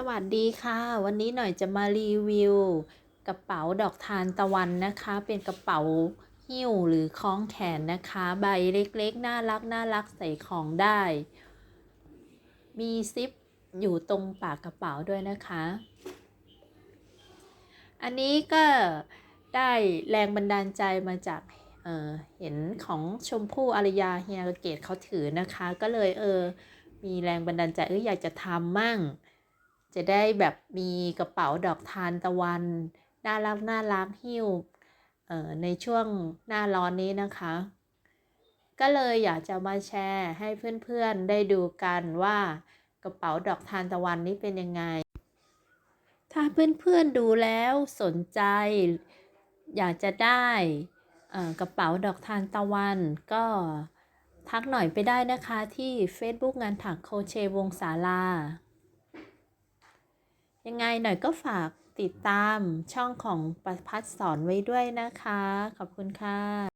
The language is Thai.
สวัสดีค่ะ วันนี้หน่อยจะมารีวิว กระเป๋าดอกทานตะวันนะคะ เป็นกระเป๋าหิ้วหรือคล้องแขนนะคะ ใบเล็กๆ น่ารักน่ารักใส่ของได้ มีซิปอยู่ตรงปากกระเป๋าด้วยนะคะ อันนี้ก็ได้แรงบันดาลใจมาจากเเห็นของชมพู่อารยาเฮียเกตเขาถือนะคะ ก็เลยเออมีแรงบันดาลใจเอออยากจะทำมั่ง จะได้แบบมีกระเป๋าดอกทานตะวัน น่ารักน่ารักหิ้วในช่วงหน้าร้อนนี้นะคะ ก็เลยอยากจะมาแชร์ให้เพื่อนๆได้ดูกันว่ากระเป๋าดอกทานตะวันนี้เป็นยังไง ถ้าเพื่อนๆดูแล้วสนใจ อยากจะได้กระเป๋าดอกทานตะวันก็ทักหน่อยไปได้นะคะที่ Facebook งานถักโคเชวงศาลา ยังไงหน่อยก็ฝากติดตามช่องของประพัดสอนไว้ด้วยนะคะ ขอบคุณค่ะ